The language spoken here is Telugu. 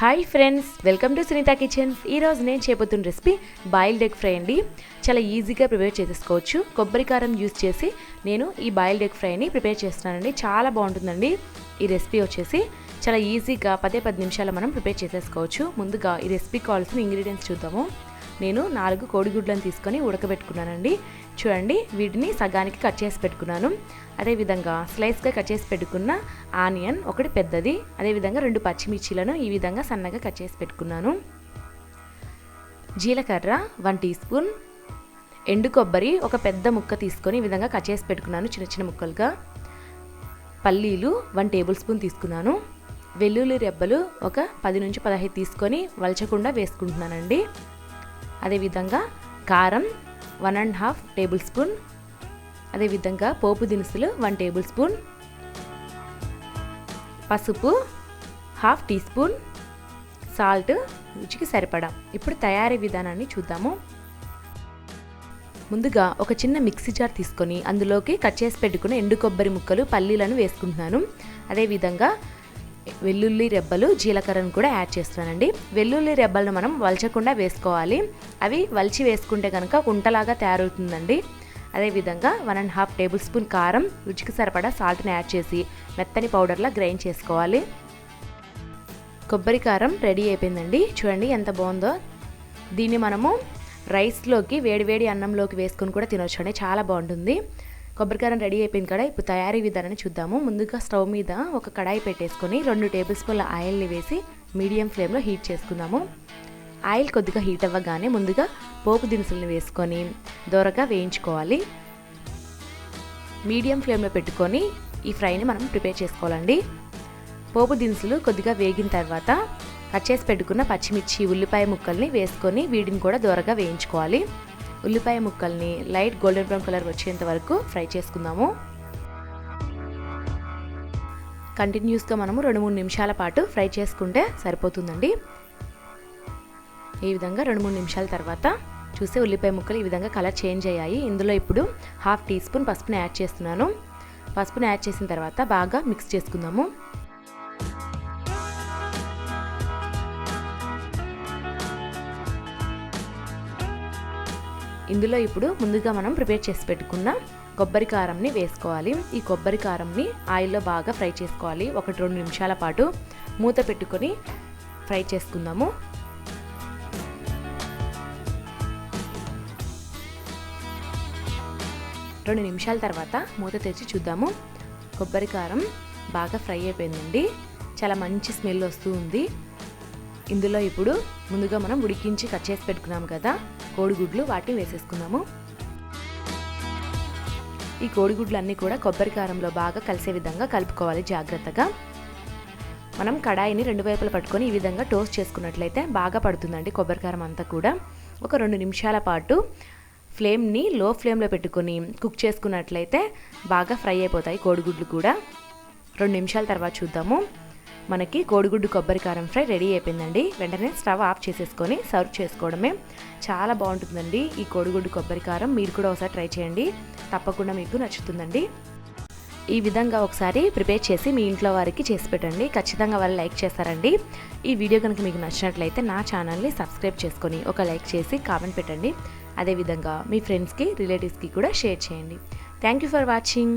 Hi friends welcome to Sunitha kitchens ఈరోజు నేను చేయబోతున్న రెసిపీ బాయిల్డ్ ఎగ్ ఫ్రై అండి. చాలా ఈజీగా ప్రిపేర్ చేసేసుకోవచ్చు. కొబ్బరి కారం యూస్ చేసి నేను ఈ బాయిల్డ్ ఎగ్ ఫ్రైని ప్రిపేర్ చేస్తున్నానండి. చాలా బాగుంటుందండి. ఈ రెసిపీ వచ్చేసి చాలా ఈజీగా పదే పది నిమిషాలు మనం ప్రిపేర్ చేసేసుకోవచ్చు. ముందుగా ఈ రెసిపీ కావాల్సిన ఇంగ్రీడియంట్స్ చూద్దాము. నేను నాలుగు కోడిగుడ్లను తీసుకొని ఉడకబెట్టుకున్నానండి. చూడండి వీటిని సగానికి కట్ చేసి పెట్టుకున్నాను. అదేవిధంగా స్లైస్గా కట్ చేసి పెట్టుకున్న ఆనియన్ ఒకటి పెద్దది అదేవిధంగా రెండు పచ్చిమిర్చీలను ఈ విధంగా సన్నగా కట్ చేసి పెట్టుకున్నాను. జీలకర్ర వన్ టీ స్పూన్ ఎండు కొబ్బరి ఒక పెద్ద ముక్క తీసుకొని ఈ విధంగా కట్ చేసి పెట్టుకున్నాను చిన్న చిన్న ముక్కలుగా. పల్లీలు వన్ టేబుల్ స్పూన్ తీసుకున్నాను. వెల్లుల్లి రెబ్బలు ఒక పది నుంచి పదహైదు తీసుకొని వలచకుండా వేసుకుంటున్నానండి. అదేవిధంగా కారం one and half tablespoon అదేవిధంగా పోపు దినుసులు వన్ టేబుల్ స్పూన్ పసుపు హాఫ్ టీ స్పూన్ సాల్ట్ రుచికి సరిపడా. ఇప్పుడు తయారీ విధానాన్ని చూద్దాము. ముందుగా ఒక చిన్న మిక్సీ జార్ తీసుకొని అందులోకి కట్ చేసి పెట్టుకున్న ఎండు కొబ్బరి ముక్కలు పల్లీలను వేసుకుంటున్నాను. అదేవిధంగా వెల్లుల్లి రెబ్బలు జీలకర్రను కూడా యాడ్ చేస్తానండి వెల్లుల్లి రెబ్బలను మనం వలచకుండా వేసుకోవాలి. అవి వలిచి వేసుకుంటే కనుక కుంటలాగా తయారవుతుందండి. అదేవిధంగా one and half tablespoon కారం రుచికి సరిపడా సాల్ట్ని యాడ్ చేసి మెత్తని పౌడర్లా గ్రైండ్ చేసుకోవాలి. కొబ్బరి కారం రెడీ అయిపోయిందండి. చూడండి ఎంత బాగుందో. దీన్ని మనము రైస్లోకి వేడివేడి అన్నంలోకి వేసుకొని కూడా తినొచ్చండి. చాలా బాగుంటుంది. కొబ్బరికారం రెడీ అయిపోయింది కదా ఇప్పుడు తయారీ విధానాన్ని చూద్దాము. ముందుగా స్టవ్ మీద ఒక కడాయి పెట్టేసుకొని రెండు టేబుల్ స్పూన్ల ఆయిల్ని వేసి మీడియం ఫ్లేమ్లో హీట్ చేసుకుందాము. ఆయిల్ కొద్దిగా హీట్ అవ్వగానే ముందుగా పోపు దినుసులను వేసుకొని దొరగా వేయించుకోవాలి. మీడియం ఫ్లేమ్లో పెట్టుకొని ఈ ఫ్రైని మనం ప్రిపేర్ చేసుకోవాలండి. పోపు దినుసులు కొద్దిగా వేగిన తర్వాత కట్ చేసి పెట్టుకున్న పచ్చిమిర్చి ఉల్లిపాయ ముక్కల్ని వేసుకొని వీటిని కూడా దోరగా వేయించుకోవాలి. ఉల్లిపాయ ముక్కల్ని లైట్ గోల్డెన్ బ్రౌన్ కలర్ వచ్చేంత వరకు ఫ్రై చేసుకుందాము. కంటిన్యూస్గా మనము రెండు మూడు నిమిషాల పాటు ఫ్రై చేసుకుంటే సరిపోతుందండి. ఈ విధంగా రెండు మూడు నిమిషాల తర్వాత చూస్తే ఉల్లిపాయ ముక్కలు ఈ విధంగా కలర్ చేంజ్ అయ్యాయి. ఇందులో ఇప్పుడు హాఫ్ టీ స్పూన్ పసుపుని యాడ్ చేస్తున్నాను. పసుపుని యాడ్ చేసిన తర్వాత బాగా మిక్స్ చేసుకుందాము. ఇందులో ఇప్పుడు ముందుగా మనం ప్రిపేర్ చేసి పెట్టుకున్న కొబ్బరి కారంని వేసుకోవాలి. ఈ కొబ్బరి కారంని ఆయిల్లో బాగా ఫ్రై చేసుకోవాలి. ఒకటి రెండు నిమిషాల పాటు మూత పెట్టుకొని ఫ్రై చేసుకుందాము. రెండు నిమిషాల తర్వాత మూత తెచ్చి చూద్దాము. కొబ్బరి కారం బాగా ఫ్రై అయిపోయిందండి. చాలా మంచి స్మెల్ వస్తూ ఉంది. ఇందులో ఇప్పుడు ముందుగా మనం ఉడికించి కట్ చేసి పెట్టుకున్నాం కదా. కోడిగుడ్లు వాటిని వేసేసుకుందాము ఈ కోడిగుడ్లు అన్నీ కూడా కొబ్బరి కారంలో బాగా కలిసే విధంగా కలుపుకోవాలి జాగ్రత్తగా. మనం కడాయిని రెండు వైపులు పట్టుకొని ఈ విధంగా టోస్ట్ చేసుకున్నట్లయితే బాగా పడుతుందండి కొబ్బరి కారం అంతా కూడా. ఒక రెండు నిమిషాల పాటు ఫ్లేమ్ని లో ఫ్లేమ్లో పెట్టుకొని కుక్ చేసుకున్నట్లయితే బాగా ఫ్రై అయిపోతాయి కోడిగుడ్లు కూడా. రెండు నిమిషాల తర్వాత చూద్దాము. మనకి కోడిగుడ్డు కొబ్బరి కారం ఫ్రై రెడీ అయిపోయిందండి. వెంటనే స్టవ్ ఆఫ్ చేసేసుకొని సర్వ్ చేసుకోవడమే. చాలా బాగుంటుందండి ఈ కోడిగుడ్డు కొబ్బరి కారం. మీరు కూడా ఒకసారి ట్రై చేయండి. తప్పకుండా మీకు నచ్చుతుందండి. ఈ విధంగా ఒకసారి ప్రిపేర్ చేసి మీ ఇంట్లో వారికి చేసి పెట్టండి. ఖచ్చితంగా వాళ్ళు లైక్ చేస్తారండి. ఈ వీడియో కనుక మీకు నచ్చినట్లయితే నా ఛానల్ని సబ్స్క్రైబ్ చేసుకొని ఒక లైక్ చేసి కామెంట్ పెట్టండి. అదేవిధంగా మీ ఫ్రెండ్స్కి రిలేటివ్స్కి కూడా షేర్ చేయండి. Thank you for watching.